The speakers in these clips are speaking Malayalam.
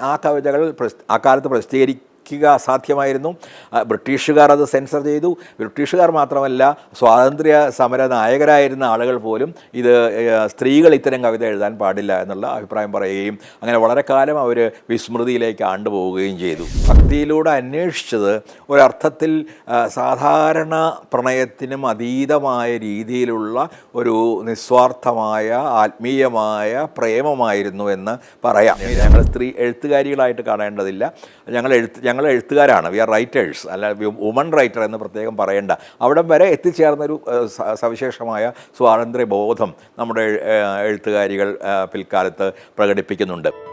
ആ കവിതകൾ പ്രസ്- അക്കാലത്ത് കാലത്ത് പ്രസിദ്ധീകരിക്കുക അസാധ്യമായിരുന്നു. ആ, ബ്രിട്ടീഷുകാർ അത് സെൻസർ ചെയ്തു. ബ്രിട്ടീഷുകാർ മാത്രമല്ല സ്വാതന്ത്ര്യ സമര നായകരായിരുന്ന ആളുകൾ പോലും ഇത് സ്ത്രീകൾ ഇത്തരം കവിത എഴുതാൻ പാടില്ല എന്നുള്ള അഭിപ്രായം പറയുകയും അങ്ങനെ വളരെ കാലം അവർ വിസ്മൃതിയിലേക്ക് ആണ്ടുപോവുകയും ചെയ്തു. ഭക്തിയിലൂടെ അന്വേഷിച്ചത് ഒരർത്ഥത്തിൽ സാധാരണ പ്രണയത്തിനും അതീതമായ രീതിയിലുള്ള ഒരു നിസ്വാർത്ഥമായ ആത്മീയമായ പ്രേമമായിരുന്നു എന്ന് പറയാം. ഞങ്ങൾ സ്ത്രീ എഴുത്തുകാരികളായിട്ട് കാണേണ്ടതില്ല. ഞങ്ങൾ എഴുത്ത് ഞങ്ങൾ എഴുത്തുകാരാണ്. We are writers. അല്ല വുമൺ റൈറ്റർ എന്ന് പ്രത്യേകം പറയേണ്ട. അവിടം വരെ എത്തിച്ചേർന്നൊരു സവിശേഷമായ സ്വാതന്ത്ര്യ ബോധം നമ്മുടെ എഴുത്തുകാരികൾ പിൽക്കാലത്ത് പ്രകടിപ്പിക്കുന്നുണ്ട്.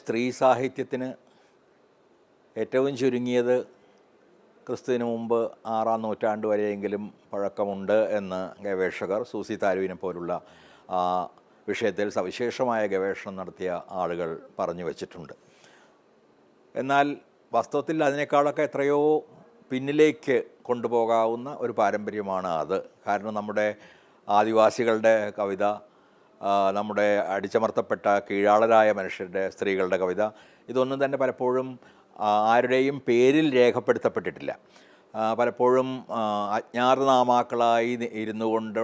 സ്ത്രീ സാഹിത്യത്തിന് ഏറ്റവും ചുരുങ്ങിയത് ക്രിസ്തുവിന് മുമ്പ് ആറാം നൂറ്റാണ്ട് വരെയെങ്കിലും പഴക്കമുണ്ട് എന്ന് ഗവേഷകർ സൂസി താരുവിനെ പോലുള്ള വിഷയത്തിൽ സവിശേഷമായ ഗവേഷണം നടത്തിയ ആളുകൾ പറഞ്ഞു വച്ചിട്ടുണ്ട്. എന്നാൽ വാസ്തവത്തിൽ അതിനേക്കാളൊക്കെ എത്രയോ പിന്നിലേക്ക് കൊണ്ടുപോകാവുന്ന ഒരു പാരമ്പര്യമാണ് അത്. കാരണം നമ്മുടെ ആദിവാസികളുടെ കവിത നമ്മുടെ അടിച്ചമർത്തപ്പെട്ട കീഴാളരായ മനുഷ്യരുടെ സ്ത്രീകളുടെ കവിത. ഇതൊന്നും തന്നെ പലപ്പോഴും ആരുടെയും പേരിൽ രേഖപ്പെടുത്തപ്പെട്ടിട്ടില്ല. പലപ്പോഴും അജ്ഞാതനാമാക്കളായി ഇരുന്നു കൊണ്ട്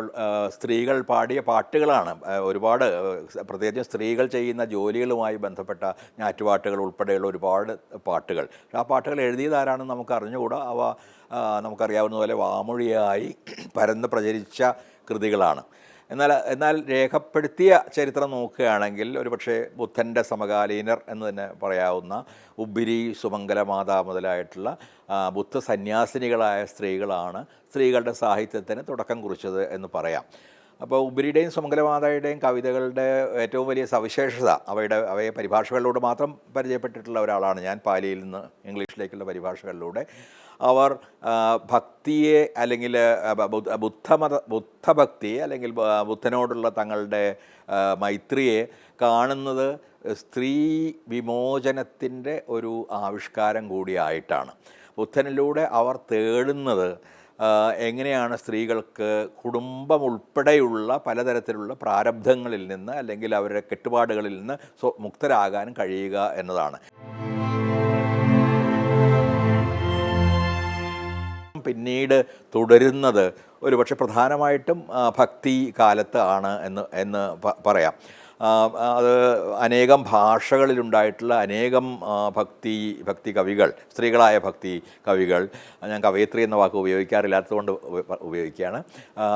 സ്ത്രീകൾ പാടിയ പാട്ടുകളാണ്. ഒരുപാട് പ്രത്യേകിച്ച് സ്ത്രീകൾ ചെയ്യുന്ന ജോലികളുമായി ബന്ധപ്പെട്ട ഞാറ്റുപാട്ടുകൾ ഉൾപ്പെടെയുള്ള ഒരുപാട് പാട്ടുകൾ. ആ പാട്ടുകൾ എഴുതിയത് ആരാണെന്ന് നമുക്ക് അറിഞ്ഞുകൂടാ. അവ നമുക്കറിയാവുന്ന പോലെ വാമൊഴിയായി പരന്ന് പ്രചരിച്ച കൃതികളാണ്. എന്നാൽ എന്നാൽ രേഖപ്പെടുത്തിയ ചരിത്രം നോക്കുകയാണെങ്കിൽ ഒരുപക്ഷെ ബുദ്ധന്റെ സമകാലീനർ എന്ന് തന്നെ പറയാവുന്ന ഉബിരി സുമംഗല മാതാ മുതലായിട്ടുള്ള ബുദ്ധ സന്യാസിനികളായ സ്ത്രീകളാണ് സ്ത്രീകളുടെ സാഹിത്യത്തിന് തുടക്കം കുറിച്ചത് എന്ന് പറയാം. അപ്പോൾ ഉബിരിയുടെയും സുമംഗലമാതയുടെയും കവിതകളുടെ ഏറ്റവും വലിയ സവിശേഷത അവയുടെ അവയെ പരിഭാഷകളിലൂടെ മാത്രം പരിചയപ്പെട്ടിട്ടുള്ള ഒരാളാണ് ഞാൻ. പാലിയിൽ നിന്ന് ഇംഗ്ലീഷിലേക്കുള്ള പരിഭാഷകളിലൂടെ. അവർ ഭക്തിയെ അല്ലെങ്കിൽ ബുദ്ധമത ബുദ്ധഭക്തിയെ അല്ലെങ്കിൽ ബുദ്ധനോടുള്ള തങ്ങളുടെ മൈത്രിയെ കാണുന്നത് സ്ത്രീ വിമോചനത്തിന്റെ ഒരു ആവിഷ്കാരം കൂടിയായിട്ടാണ്. ബുദ്ധനിലൂടെ അവർ തേടുന്നത് എങ്ങനെയാണ് സ്ത്രീകൾക്ക് കുടുംബം ഉൾപ്പെടെയുള്ള പലതരത്തിലുള്ള പ്രാരബ്ധങ്ങളിൽ നിന്ന് അല്ലെങ്കിൽ അവരുടെ കെട്ടുപാടുകളിൽ നിന്ന് മുക്തരാകാൻ കഴിയുക എന്നതാണ്. പിന്നീട് തുടരുന്നത്. ഒരുപക്ഷെ പ്രധാനമായിട്ടും ഭക്തി കാലത്ത് ആണ് എന്ന് എന്ന് പറയാം. അത് അനേകം ഭാഷകളിലുണ്ടായിട്ടുള്ള അനേകം ഭക്തി ഭക്തി കവികൾ സ്ത്രീകളായ ഭക്തി കവികൾ. ഞാൻ കവയിത്രി എന്ന വാക്ക് ഉപയോഗിക്കാറില്ലാത്തതുകൊണ്ട് ഉപ- ഉപയോഗിക്കുകയാണ്.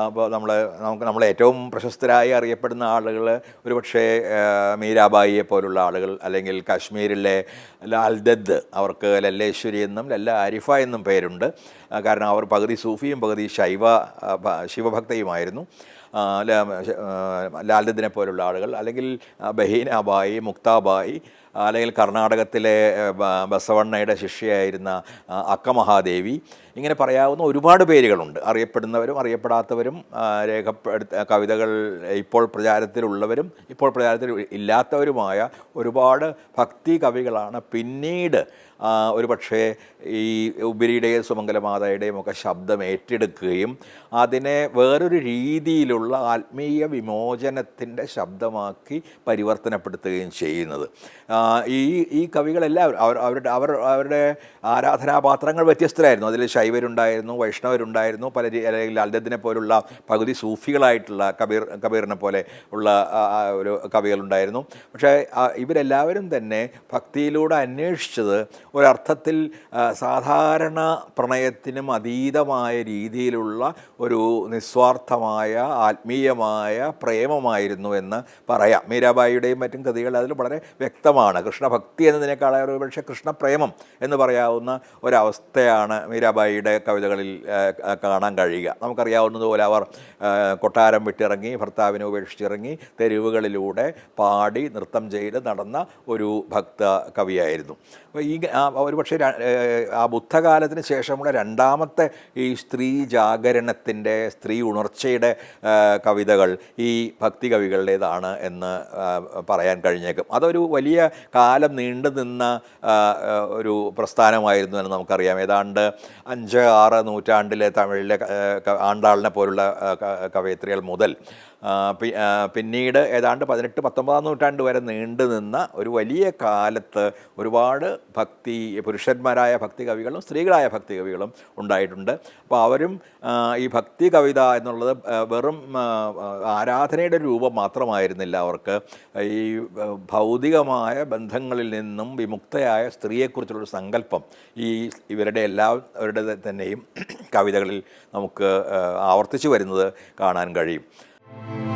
അപ്പോൾ നമ്മൾ നമുക്ക് നമ്മളെ ഏറ്റവും പ്രശസ്തരായി അറിയപ്പെടുന്ന ആളുകൾ ഒരുപക്ഷെ മീരാബായിയെ പോലുള്ള ആളുകൾ അല്ലെങ്കിൽ കാശ്മീരിലെ ലാൽദദ് അവർക്ക് ലല്ലേശ്വരി എന്നും ലല്ല ആരിഫ എന്നും പേരുണ്ട്. കാരണം അവർ പകുതി സൂഫിയും പകുതി ശൈവ ശിവഭക്തയുമായിരുന്നു. ആ, ല- ആ, ലാൽദദിനെ പോലുള്ള ആളുകൾ അല്ലെങ്കിൽ ബഹീനാബായി മുക്താബായി അല്ലെങ്കിൽ കർണാടകത്തിലെ ബസവണ്ണയുടെ ശിഷ്യയായിരുന്ന അക്കമഹാദേവി. മഹാദേവി ഇങ്ങനെ പറയാവുന്ന ഒരുപാട് പേരുകളുണ്ട്. അറിയപ്പെടുന്നവരും അറിയപ്പെടാത്തവരും രേഖപ്പെടുത്ത കവിതകൾ ഇപ്പോൾ പ്രചാരത്തിലുള്ളവരും ഇപ്പോൾ പ്രചാരത്തിൽ ഇല്ലാത്തവരുമായ ഒരുപാട് ഭക്തി കവികളാണ് പിന്നീട് ഒരു പക്ഷേ ഈ ഉപരിയുടെയും സുമംഗലമാതയുടെയും ഒക്കെ ശബ്ദം ഏറ്റെടുക്കുകയും അതിനെ വേറൊരു രീതിയിലുള്ള ആത്മീയ വിമോചനത്തിന്റെ ശബ്ദമാക്കി പരിവർത്തനപ്പെടുത്തുകയും ചെയ്യുന്നത്. ഈ ഈ കവികളെല്ലാവരും അവർ അവരുടെ അവർ അവരുടെ ആരാധനാപാത്രങ്ങൾ വ്യത്യസ്തരായിരുന്നു. അതിൽ ശൈവരുണ്ടായിരുന്നു വൈഷ്ണവരുണ്ടായിരുന്നു പല അല്ലെങ്കിൽ അൽദദിനെ പോലുള്ള പകുതി സൂഫികളായിട്ടുള്ള കബീർ കബീറിനെ പോലെ ഉള്ള ഒരു കവികളുണ്ടായിരുന്നു. പക്ഷേ ഇവരെല്ലാവരും തന്നെ ഭക്തിയിലൂടെ അന്വേഷിച്ചത് ഒരർത്ഥത്തിൽ സാധാരണ പ്രണയത്തിനും അതീതമായ രീതിയിലുള്ള ഒരു നിസ്വാർത്ഥമായ ആത്മീയമായ പ്രേമമായിരുന്നു എന്ന് പറയാം. മീരാബായിയുടെയും മറ്റും കൃതികൾ അതിൽ വളരെ വ്യക്തമാണ്. കൃഷ്ണഭക്തി എന്നതിനേക്കാൾ ഒരു പക്ഷേ കൃഷ്ണപ്രേമം എന്ന് പറയാവുന്ന ഒരവസ്ഥയാണ് മീരാബായിയുടെ കവിതകളിൽ കാണാൻ കഴിയുക. നമുക്കറിയാവുന്നതുപോലെ അവർ കൊട്ടാരം വിട്ടിറങ്ങി ഭർത്താവിനെ ഉപേക്ഷിച്ചിറങ്ങി തെരുവുകളിലൂടെ പാടി നൃത്തം ചെയ്ത് നടന്ന ഒരു ഭക്ത കവിയായിരുന്നു. അപ്പോൾ ഈ ഒരു പക്ഷേ ആ ബുദ്ധകാലത്തിന് ശേഷമുള്ള രണ്ടാമത്തെ ഈ സ്ത്രീ ജാഗരണത്തിന്റെ സ്ത്രീ ഉണർച്ചയുടെ കവിതകൾ ഈ ഭക്തി കവികളുടേതാണ് എന്ന് പറയാൻ കഴിഞ്ഞേക്കും. അതൊരു വലിയ കാലം നീണ്ടു നിന്ന ഒരു പ്രസ്ഥാനമായിരുന്നു എന്ന് നമുക്കറിയാം. ഏതാണ്ട് അഞ്ച് ആറ് നൂറ്റാണ്ടിലെ തമിഴിലെ ആണ്ടാളിനെ പോലുള്ള കവയത്രികൾ മുതൽ പിന്നീട് ഏതാണ്ട് പതിനെട്ട് പത്തൊമ്പതാം നൂറ്റാണ്ട് വരെ നീണ്ടു നിന്ന ഒരു വലിയ കാലത്ത് ഒരുപാട് ഭക്തി പുരുഷന്മാരായ ഭക്തി കവികളും സ്ത്രീകളായ ഭക്തി കവികളും ഉണ്ടായിട്ടുണ്ട്. അപ്പോൾ അവരും ഈ ഭക്തി കവിത എന്നുള്ളത് വെറും ആരാധനയുടെ രൂപം മാത്രമായിരുന്നില്ല അവർക്ക്. ഈ ഭൗതികമായ ബന്ധങ്ങളിൽ നിന്നും വിമുക്തയായ സ്ത്രീയെക്കുറിച്ചുള്ളൊരു സങ്കല്പം ഈ ഇവരുടെ എല്ലാവരുടെ തന്നെയും കവിതകളിൽ നമുക്ക് ആവർത്തിച്ചു വരുന്നത് കാണാൻ കഴിയും. Bye.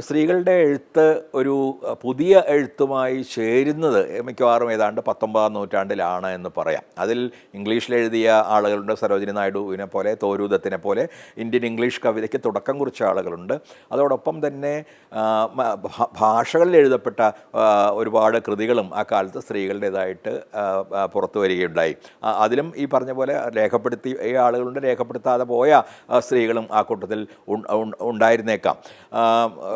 സ്ത്രീകളുടെ എഴുത്ത് ഒരു പുതിയ എഴുത്തുമായി ചേരുന്നത് മിക്കവാറും ഏതാണ്ട് പത്തൊമ്പതാം നൂറ്റാണ്ടിലാണ് എന്ന് പറയാം. അതിൽ ഇംഗ്ലീഷിൽ എഴുതിയ ആളുകളുണ്ട്. സരോജിനി നായിഡുവിനെ പോലെ തോരൂദത്തിനെ പോലെ ഇന്ത്യൻ ഇംഗ്ലീഷ് കവിതയ്ക്ക് തുടക്കം കുറിച്ച ആളുകളുണ്ട്. അതോടൊപ്പം തന്നെ ഭാഷകളിൽ എഴുതപ്പെട്ട ഒരുപാട് കൃതികളും ആ കാലത്ത് സ്ത്രീകളുടേതായിട്ട് പുറത്തു വരികയുണ്ടായി. അതിലും ഈ പറഞ്ഞ പോലെ രേഖപ്പെടുത്തി ഈ ആളുകളുണ്ട് രേഖപ്പെടുത്താതെ പോയ സ്ത്രീകളും ആ കൂട്ടത്തിൽ ഉണ്ടായിരുന്നേക്കാം.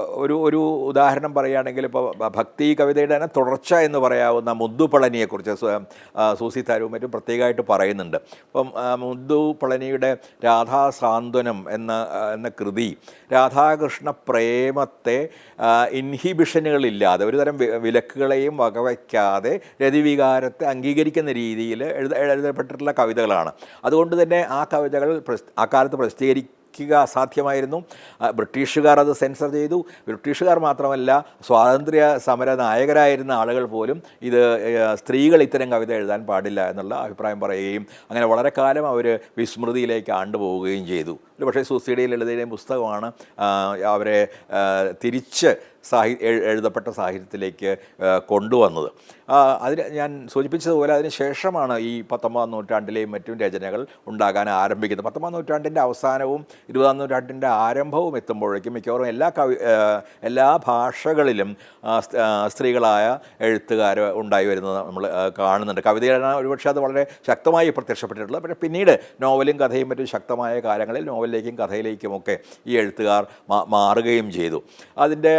ഒരു ഒരു ഉദാഹരണം പറയുകയാണെങ്കിൽ ഇപ്പോൾ ഭക്തി കവിതയുടെ തന്നെ തുടർച്ച എന്ന് പറയാവുന്ന മുദ്ദുപളനിയെക്കുറിച്ച് സൂസി താരവും മറ്റും പ്രത്യേകമായിട്ട് പറയുന്നുണ്ട്. അപ്പം മുദ്ദുപളനിയുടെ മുദ്ദു പളനിയുടെ രാധാ സാന്ത്വനം എന്ന എന്ന കൃതി രാധാകൃഷ്ണ പ്രേമത്തെ ഇൻഹിബിഷനുകളില്ലാതെ ഒരു തരം വിലക്കുകളെയും വകവയ്ക്കാതെ രതിവികാരത്തെ അംഗീകരിക്കുന്ന രീതിയിൽ എഴുത എഴുതപ്പെട്ടിട്ടുള്ള കവിതകളാണ്. അതുകൊണ്ട് തന്നെ ആ കവിതകൾ പ്രസ്- ആ കാലത്ത് പ്രസിദ്ധീകരിക്കും ക്കുക സാധ്യമായിരുന്നു ബ്രിട്ടീഷുകാർ അത് സെൻസർ ചെയ്തു. ബ്രിട്ടീഷുകാർ മാത്രമല്ല സ്വാതന്ത്ര്യ സമര നായകരായിരുന്ന ആളുകൾ പോലും ഇത് സ്ത്രീകൾ ഇത്തരം കവിത എഴുതാൻ പാടില്ല എന്നുള്ള അഭിപ്രായം പറയുകയും അങ്ങനെ വളരെ കാലം അവർ വിസ്മൃതിയിലേക്ക് ആണ്ടുപോവുകയും ചെയ്തു. പക്ഷേ സുസീഡിയിൽ എഴുതിയ പുസ്തകമാണ് അവരെ തിരിച്ച് സാഹി എഴുതപ്പെട്ട സാഹിത്യത്തിലേക്ക് കൊണ്ടുവന്നത്. അതിന് ഞാൻ സൂചിപ്പിച്ചതുപോലെ അതിന് ശേഷമാണ് ഈ പത്തൊമ്പതാം നൂറ്റാണ്ടിലെയും മറ്റും രചനകൾ ഉണ്ടാകാൻ ആരംഭിക്കുന്നത്. പത്തൊമ്പതാം നൂറ്റാണ്ടിന്റെ അവസാനവും ഇരുപതാം നൂറ്റാണ്ടിന്റെ ആരംഭവും എത്തുമ്പോഴേക്കും മിക്കവാറും എല്ലാ കവി എല്ലാ ഭാഷകളിലും സ്ത്രീകളായ എഴുത്തുകാർ ഉണ്ടായി വരുന്നത് നമ്മൾ കാണുന്നുണ്ട്. കവിതയാണ് ഒരുപക്ഷെ അത് വളരെ ശക്തമായി പ്രത്യക്ഷപ്പെട്ടിട്ടുള്ളത്. പക്ഷേ പിന്നീട് നോവലും കഥയും മറ്റും ശക്തമായ കാലങ്ങളിൽ നോവലിലേക്കും കഥയിലേക്കുമൊക്കെ ഈ എഴുത്തുകാർ മാറുകയും ചെയ്തു. അതിന്റെ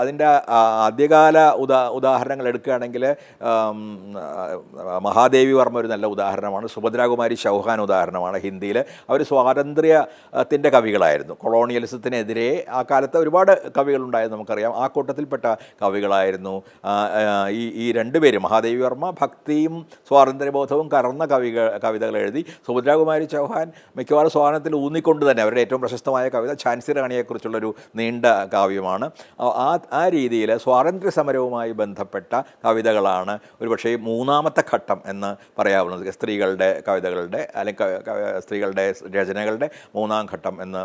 അതിന്റെ ആദ്യകാല ഉദാ ഉദാഹരണങ്ങൾ എടുക്കുകയാണെങ്കിൽ മഹാദേവി വർമ്മ ഒരു നല്ല ഉദാഹരണമാണ്. സുഭദ്രാകുമാരി ചൗഹാൻ ഉദാഹരണമാണ് ഹിന്ദിയിൽ. അവർ സ്വാതന്ത്ര്യത്തിന്റെ കവികളായിരുന്നു. കൊളോണിയലിസത്തിനെതിരെ ആ കാലത്ത് ഒരുപാട് കവികളുണ്ടായിരുന്നു നമുക്കറിയാം. ആ കൂട്ടത്തിൽപ്പെട്ട കവികളായിരുന്നു. ഈ ഈ രണ്ടുപേരും മഹാദേവി വർമ്മ ഭക്തിയും സ്വാതന്ത്ര്യബോധവും കറന്ന കവികൾ കവിതകൾ എഴുതി സുഭദ്രാകുമാരി ചൗഹാൻ മിക്കവാറും സ്വാതന്ത്ര്യത്തിൽ ഊന്നിക്കൊണ്ട് തന്നെ അവരുടെ ഏറ്റവും പ്രശസ്തമായ കവിത ഝാൻസി റാണിയെക്കുറിച്ചുള്ളൊരു നീണ്ട കാവ്യമാണ്. ആ- ആ രീതിയിൽ സ്വാതന്ത്ര്യ സമരവുമായി ബന്ധപ്പെട്ട കവിതകളാണ് ഒരുപക്ഷേ മൂന്നാമത്തെ ഘട്ടം എന്ന് പറയാവുന്നത്. സ്ത്രീകളുടെ കവിതകളുടെ അല്ലെങ്കിൽ സ്ത്രീകളുടെ രചനകളുടെ മൂന്നാം ഘട്ടം എന്ന്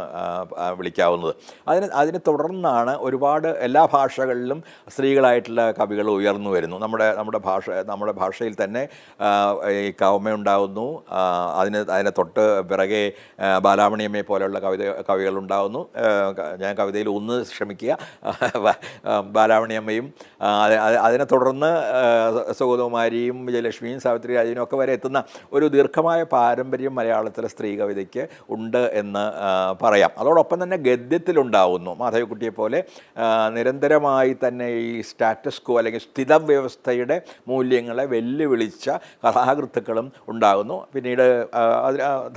വിളിക്കാവുന്നത്. അതിന് അതിനെ തുടർന്നാണ് ഒരുപാട് എല്ലാ ഭാഷകളിലും സ്ത്രീകളായിട്ടുള്ള കവികൾ ഉയർന്നു വരുന്നു. നമ്മുടെ നമ്മുടെ ഭാഷ നമ്മുടെ ഭാഷയിൽ തന്നെ ഈ ആ, അതിന് അതിനെ തൊട്ട് പിറകെ ബാലാമണിയമ്മയെ പോലെയുള്ള കവിത കവികൾ ഉണ്ടാകുന്നു ഞാൻ കവിതയിൽ ഒന്ന് ആ, അത് അതിനെ തുടർന്ന് സുഗതകുമാരിയും വിജയലക്ഷ്മിയും സാവിത്രി രാജനും ഒക്കെ വരെ എത്തുന്ന ഒരു ദീർഘമായ പാരമ്പര്യം മലയാളത്തിലെ സ്ത്രീ കവിതയ്ക്ക് ഉണ്ട് എന്ന് പറയാം. അതോടൊപ്പം തന്നെ ഗദ്യത്തിലുണ്ടാവുന്നു. മാധവിക്കുട്ടിയെ പോലെ നിരന്തരമായി തന്നെ ഈ സ്റ്റാറ്റസ് കോ അല്ലെങ്കിൽ സ്ഥിത വ്യവസ്ഥയുടെ മൂല്യങ്ങളെ വെല്ലുവിളിച്ച കഥാകൃത്തുക്കളും ഉണ്ടാകുന്നു. പിന്നീട്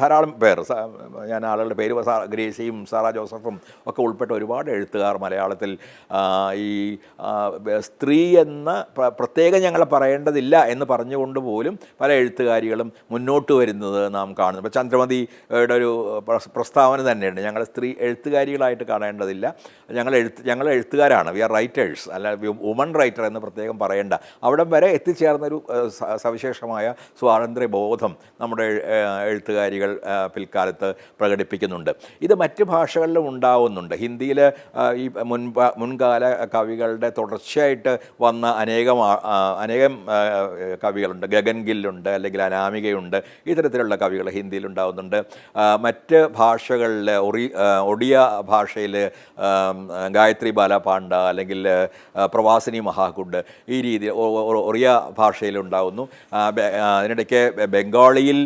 ധാരാളം പേർ ഞാൻ ആളുകളുടെ പേര് ഗ്രേസിയും സാറ ജോസഫും ഒക്കെ ഉൾപ്പെട്ട ഒരുപാട് എഴുത്തുകാർ മലയാളത്തിൽ ഈ സ്ത്രീ എന്ന പ്ര- പ്രത്യേകം ഞങ്ങൾ പറയേണ്ടതില്ല എന്ന് പറഞ്ഞുകൊണ്ട് പോലും പല എഴുത്തുകാരികളും മുന്നോട്ട് വരുന്നത് നാം കാണുന്നു. ഇപ്പോൾ ചന്ദ്രമതിയുടെ ഒരു പ്രസ്താവന തന്നെയുണ്ട്. ഞങ്ങൾ സ്ത്രീ എഴുത്തുകാരികളായിട്ട് കാണേണ്ടതില്ല. ഞങ്ങൾ എഴുത്ത് ഞങ്ങൾ എഴുത്തുകാരാണ്. We are writers. അല്ല വുമൺ റൈറ്റർ എന്ന് പ്രത്യേകം പറയേണ്ട. അവിടം വരെ എത്തിച്ചേർന്നൊരു സവിശേഷമായ സ്വാതന്ത്ര്യ ബോധം നമ്മുടെ എഴുത്തുകാരികൾ പിൽക്കാലത്ത് പ്രകടിപ്പിക്കുന്നുണ്ട്. ഇത് മറ്റ് ഭാഷകളിലും ഉണ്ടാവുന്നുണ്ട്. ഹിന്ദിയിൽ ഈ മുൻപ മുൻകാല കാല കവികളുടെ തുടർച്ചയായിട്ട് വന്ന അനേകം അനേകം കവികളുണ്ട്. ഗഗൻ ഗില്ലുണ്ട് അല്ലെങ്കിൽ അനാമികയുണ്ട്. ഇത്തരത്തിലുള്ള കവികൾ ഹിന്ദിയിൽ ഉണ്ടാവുന്നുണ്ട്. മറ്റ് ഭാഷകളിൽ ഒറി ഒഡിയ ഭാഷയിൽ ഗായത്രി ബാല പാണ്ഡ അല്ലെങ്കിൽ പ്രവാസിനി മഹാകുണ്ട് ഈ രീതിയിൽ ഒറിയ ഭാഷയിൽ ഉണ്ടാവുന്നു. അതിനിടയ്ക്ക് ബംഗാളിയിൽ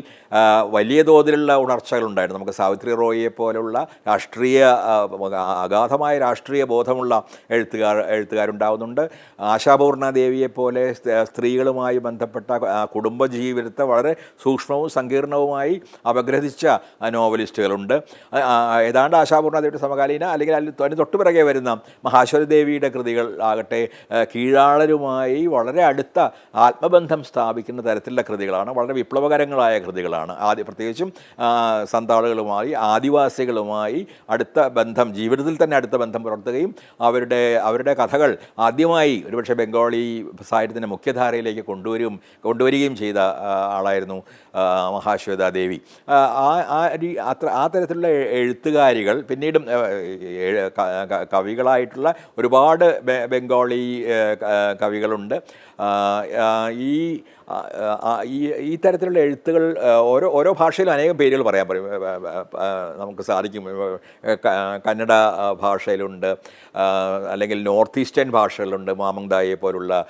വലിയ തോതിലുള്ള ഉണർച്ചകളുണ്ടായിരുന്നു. നമുക്ക് സാവിത്രി റോയിയെ പോലുള്ള രാഷ്ട്രീയ അഗാധമായ രാഷ്ട്രീയ ബോധമുള്ള എഴുത്തുകാർ എഴുത്തുകാരുണ്ടാവുന്നുണ്ട്. ആശാപൂർണ ദേവിയെ പോലെ സ്ത്രീകളുമായി ബന്ധപ്പെട്ട കുടുംബജീവിതത്തെ വളരെ സൂക്ഷ്മവും സങ്കീർണവുമായി അപഗ്രഥിച്ച നോവലിസ്റ്റുകളുണ്ട്. ഏതാണ്ട് ആശാപൂർണ ദേവിയുടെ സമകാലീന അല്ലെങ്കിൽ അതിന് തൊട്ടുപിറകെ വരുന്ന മഹാശ്വരി ദേവിയുടെ കൃതികൾ ആകട്ടെ കീഴാളരുമായി വളരെ അടുത്ത ആത്മബന്ധം സ്ഥാപിക്കുന്ന തരത്തിലുള്ള കൃതികളാണ്. വളരെ വിപ്ലവകരങ്ങളായ കൃതികളാണ്. ആദ്യ പ്രത്യേകിച്ചും സന്താളുകളുമായി ആദിവാസികളുമായി അടുത്ത ബന്ധം ജീവിതത്തിൽ തന്നെ അടുത്ത ബന്ധം പുലർത്തുകയും അവരുടെ അവരുടെ കഥകൾ ആദ്യമായി ഒരുപക്ഷെ ബംഗാളി സാഹിത്യത്തിന്റെ മുഖ്യധാരയിലേക്ക് കൊണ്ടുവരും കൊണ്ടുവരികയും ചെയ്ത ആളായിരുന്നു മഹാശ്വേതാ ദേവി. ആ, ആ അത്ര ആ തരത്തിലുള്ള എഴുത്തുകാരികൾ പിന്നീടും കവികളായിട്ടുള്ള ഒരുപാട് ബംഗാളി കവികളുണ്ട്. ഈ ഈ ഈ തരത്തിലുള്ള എഴുത്തുകൾ ഓരോ ഓരോ ഭാഷയിലും അനേകം പേരുകൾ പറയാൻ പറയും നമുക്ക് സാധിക്കും. കന്നഡ ഭാഷയിലുണ്ട്. അല്ലെങ്കിൽ നോർത്ത് ഈസ്റ്റേൺ ഭാഷകളിലുണ്ട് മാമങ്തായെ പോലുള്ള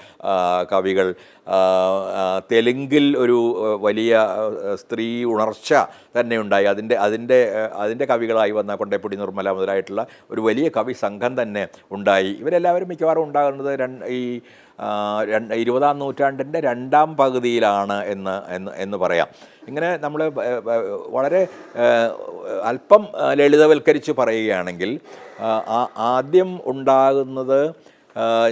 കവികൾ. തെലുങ്കിൽ ഒരു വലിയ സ്ത്രീ ഉണർച്ച തന്നെ ഉണ്ടായി. അതിന്റെ അതിന്റെ അതിന്റെ കവികളായി വന്ന കൊണ്ടേപ്പൊടി നിർമ്മല മുതലായിട്ടുള്ള ഒരു വലിയ കവി സംഘം തന്നെ ഉണ്ടായി. ഇവരെല്ലാവരും മിക്കവാറും ഉണ്ടാകുന്നത് ഈ ഇരുപതാം നൂറ്റാണ്ടിന്റെ രണ്ടാം പകുതിയിലാണ് എന്ന് എന്ന് എന്ന് പറയാം. ഇങ്ങനെ നമ്മൾ വളരെ അല്പം ലളിതവൽക്കരിച്ച് പറയുകയാണെങ്കിൽ ആദ്യം ഉണ്ടാകുന്നത്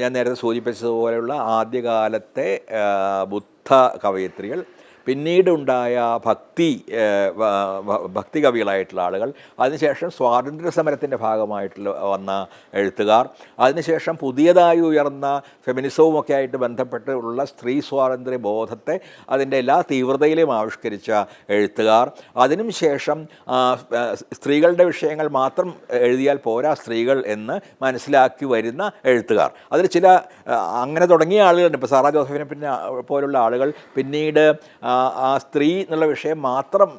ഞാൻ നേരത്തെ സൂചിപ്പിച്ചതുപോലെയുള്ള ആദ്യകാലത്തെ ബുദ്ധ കവയിത്രികൾ പിന്നീടുണ്ടായ ഭക്തി ഭക്തി കവികളായിട്ടുള്ള ആളുകൾ. അതിനുശേഷം സ്വാതന്ത്ര്യ സമരത്തിന്റെ ഭാഗമായിട്ടുള്ള വന്ന എഴുത്തുകാർ. അതിനുശേഷം പുതിയതായി ഉയർന്ന ഫെമിനിസവും ഒക്കെ ആയിട്ട് ബന്ധപ്പെട്ട് ഉള്ള സ്ത്രീ സ്വാതന്ത്ര്യ ബോധത്തെ അതിന്റെ എല്ലാ തീവ്രതയിലും ആവിഷ്കരിച്ച എഴുത്തുകാർ. അതിനും ശേഷം സ്ത്രീകളുടെ വിഷയങ്ങൾ മാത്രം എഴുതിയാൽ പോരാ സ്ത്രീകൾ എന്ന് മനസ്സിലാക്കി വരുന്ന എഴുത്തുകാർ. അതിൽ ചില അങ്ങനെ തുടങ്ങിയ ആളുകളുണ്ട്. ഇപ്പോൾ സാറാ ജോസഫിനെ പിന്നെ പോലുള്ള ആളുകൾ പിന്നീട് ആ, സ്ത്രീ എന്നുള്ള വിഷയം മാത്രം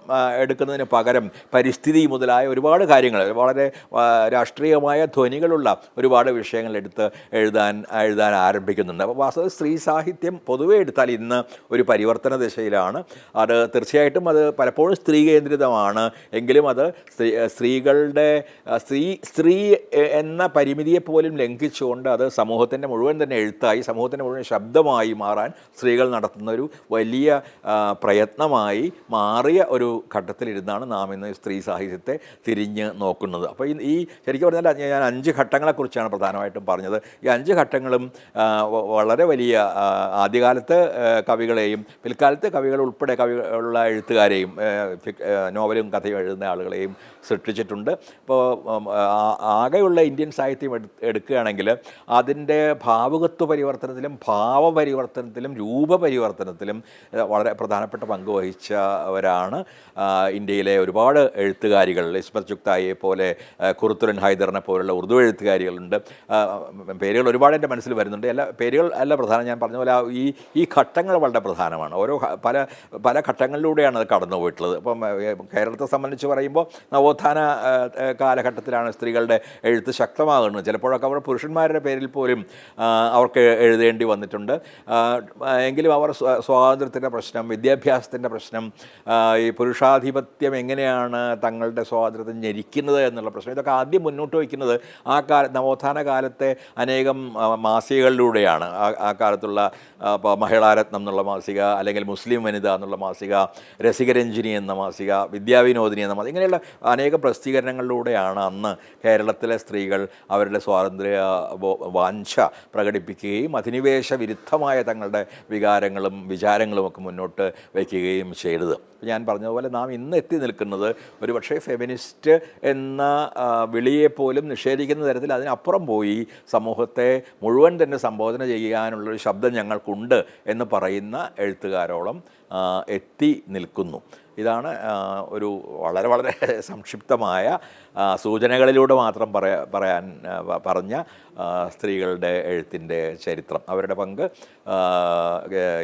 എടുക്കുന്നതിന് പകരം പരിസ്ഥിതി മുതലായ ഒരുപാട് കാര്യങ്ങൾ വളരെ രാഷ്ട്രീയമായ ധ്വനികളുള്ള ഒരുപാട് വിഷയങ്ങൾ എടുത്ത് എഴുതാൻ എഴുതാൻ ആരംഭിക്കുന്നുണ്ട്. അപ്പോൾ വാസ്തവ സ്ത്രീ സാഹിത്യം പൊതുവേ എടുത്താൽ ഇന്ന് ഒരു പരിവർത്തന ദിശയിലാണ്. അത് തീർച്ചയായിട്ടും അത് പലപ്പോഴും സ്ത്രീ കേന്ദ്രിതമാണ്. എങ്കിലും അത് സ്ത്രീ സ്ത്രീകളുടെ സ്ത്രീ സ്ത്രീ എന്ന പരിമിതിയെ പോലും ലംഘിച്ചുകൊണ്ട് അത് സമൂഹത്തിന്റെ മുഴുവൻ തന്നെ എഴുത്തായി സമൂഹത്തിന്റെ മുഴുവൻ ശബ്ദമായി മാറാൻ സ്ത്രീകൾ നടത്തുന്ന ഒരു വലിയ പ്രയത്നമായി മാറിയ ഒരു ഘട്ടത്തിലിരുന്നാണ് നാം ഇന്ന് സ്ത്രീ സാഹിത്യത്തെ തിരിഞ്ഞ് നോക്കുന്നത്. അപ്പോൾ ഈ- ശരിക്കും പറഞ്ഞാൽ ഞാൻ അഞ്ച് ഘട്ടങ്ങളെക്കുറിച്ചാണ് പ്രധാനമായിട്ടും പറഞ്ഞത്. ഈ അഞ്ച് ഘട്ടങ്ങളും വളരെ വലിയ ആദ്യകാലത്ത് കവികളെയും പിൽക്കാലത്ത് കവികൾ ഉൾപ്പെടെ കവികളുള്ള എഴുത്തുകാരെയും നോവലും കഥയും എഴുതുന്ന ആളുകളെയും സൃഷ്ടിച്ചിട്ടുണ്ട്. അപ്പോൾ ആകെയുള്ള ഇന്ത്യൻ സാഹിത്യം എടു എടുക്കുകയാണെങ്കിൽ അതിന്റെ ഭാവുകത്വ പരിവർത്തനത്തിലും ഭാവപരിവർത്തനത്തിലും രൂപപരിവർത്തനത്തിലും വളരെ വളരെ പ്രധാനപ്പെട്ട പങ്ക് വഹിച്ചവരാണ്. ഇന്ത്യയിലെ ഒരുപാട് എഴുത്തുകാരികൾ. ഇസ്മത് ചുക്തായെ പോലെ കുറുത്തുരൻ ഹൈദറിനെ പോലുള്ള ഉറുദു എഴുത്തുകാരികളുണ്ട്. പേരുകൾ ഒരുപാട് എന്റെ മനസ്സിൽ വരുന്നുണ്ട്. എല്ലാ പേരുകൾ അല്ല പ്രധാനം. ഞാൻ പറഞ്ഞ പോലെ ഈ ഈ ഘട്ടങ്ങൾ വളരെ പ്രധാനമാണ്. ഓരോ പല പല ഘട്ടങ്ങളിലൂടെയാണ് അത് കടന്നു പോയിട്ടുള്ളത് ഇപ്പം കേരളത്തെ സംബന്ധിച്ച് പറയുമ്പോൾ നവോത്ഥാന കാലഘട്ടത്തിലാണ് സ്ത്രീകളുടെ എഴുത്ത് ശക്തമാകുന്നത്. ചിലപ്പോഴൊക്കെ അവർ പുരുഷന്മാരുടെ പേരിൽ പോലും അവർക്ക് എഴുതേണ്ടി വന്നിട്ടുണ്ട്. എങ്കിലും അവർ സ്വ- സ്വാതന്ത്ര്യത്തിന്റെ പ്രശ്നം വിദ്യാഭ്യാസത്തിന്റെ പ്രശ്നം ഈ പുരുഷാധിപത്യം എങ്ങനെയാണ് തങ്ങളുടെ സ്വാതന്ത്ര്യത്തെ ഞെരിക്കുന്നത് എന്നുള്ള പ്രശ്നം ഇതൊക്കെ ആദ്യം മുന്നോട്ട് വയ്ക്കുന്നത് ആ കാല നവോത്ഥാന കാലത്തെ അനേകം മാസികകളിലൂടെയാണ്. ആ കാലത്തുള്ള ഇപ്പോൾ മഹിളാരത്നം എന്നുള്ള മാസിക അല്ലെങ്കിൽ മുസ്ലിം വനിത എന്നുള്ള മാസിക രസികരഞ്ജിനി എന്ന മാസിക വിദ്യാവിനോദിനി എന്ന മാസിക ഇങ്ങനെയുള്ള അനേകം പ്രസിദ്ധീകരണങ്ങളിലൂടെയാണ് അന്ന് കേരളത്തിലെ സ്ത്രീകൾ അവരുടെ സ്വാതന്ത്ര്യ വാഞ്ച പ്രകടിപ്പിക്കുകയും അധിനിവേശ വിരുദ്ധമായ തങ്ങളുടെ വികാരങ്ങളും വിചാരങ്ങളും ഒക്കെ മുന്നോട്ട് വയ്ക്കുകയും ചെയ്തത്. ഞാൻ പറഞ്ഞതുപോലെ നാം ഇന്ന് എത്തി നിൽക്കുന്നത് ഒരുപക്ഷെ ഫെമിനിസ്റ്റ് എന്ന വിളിയെ വിളിയെപ്പോലും നിഷേധിക്കുന്ന തരത്തിൽ അതിനപ്പുറം പോയി സമൂഹത്തെ മുഴുവൻ തന്നെ സംബോധന ചെയ്യാനുള്ളൊരു ശബ്ദം ഞങ്ങൾക്കുണ്ട് എന്ന് പറയുന്ന എഴുത്തുകാരോളം എത്തി നിൽക്കുന്നു. ഇതാണ് ഒരു വളരെ വളരെ സംക്ഷിപ്തമായ സൂചനകളിലൂടെ മാത്രം പറയാ പറയാൻ പറഞ്ഞ സ്ത്രീകളുടെ എഴുത്തിന്റെ ചരിത്രം. അവരുടെ പങ്ക്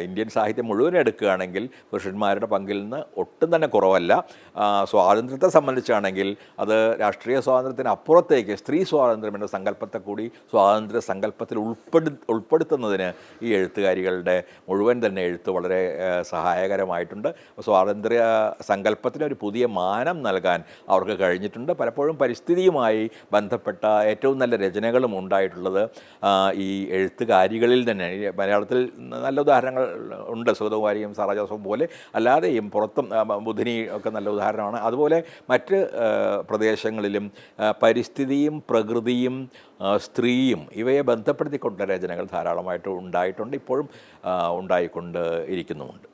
ഇന്ത്യൻ സാഹിത്യം മുഴുവൻ എടുക്കുകയാണെങ്കിൽ പുരുഷന്മാരുടെ പങ്കിൽ നിന്ന് ഒട്ടും തന്നെ കുറവല്ല. സ്വാതന്ത്ര്യത്തെ സംബന്ധിച്ചാണെങ്കിൽ അത് രാഷ്ട്രീയ സ്വാതന്ത്ര്യത്തിന് അപ്പുറത്തേക്ക് സ്ത്രീ സ്വാതന്ത്ര്യം എന്ന സങ്കല്പത്തെ കൂടി സ്വാതന്ത്ര്യ സങ്കല്പത്തിൽ ഉൾപ്പെടു ഉൾപ്പെടുത്തുന്നതിന് ഈ എഴുത്തുകാരികളുടെ മുഴുവൻ തന്നെ എഴുത്ത് വളരെ ആ, സഹായകരമായിട്ടുണ്ട്. സ്വാതന്ത്ര്യ സങ്കല്പത്തിന് ഒരു പുതിയ മാനം നൽകാൻ അവർക്ക് കഴിഞ്ഞിട്ടുണ്ട്. പലപ്പോഴും പരിസ്ഥിതിയുമായി ബന്ധപ്പെട്ട ഏറ്റവും നല്ല രചനകളും ഉണ്ടായിട്ടുള്ളത് ഈ എഴുത്തുകാരികളിൽ തന്നെ. മലയാളത്തിൽ നല്ല ഉദാഹരണങ്ങൾ ഉണ്ട്. സുഗതകുമാരിയും സാറാ ജോസഫും പോലെ. അല്ലാതെയും പുറത്തും ബുധിനി ഒക്കെ നല്ല ഉദാഹരണമാണ്. അതുപോലെ മറ്റ് പ്രദേശങ്ങളിലും പരിസ്ഥിതിയും പ്രകൃതിയും സ്ത്രീയും ഇവയെ ബന്ധപ്പെടുത്തിക്കൊണ്ട രചനകൾ ധാരാളമായിട്ട് ഉണ്ടായിട്ടുണ്ട്. ഇപ്പോഴും ഉണ്ടായിക്കൊണ്ട് ഇരിക്കുന്നുമുണ്ട്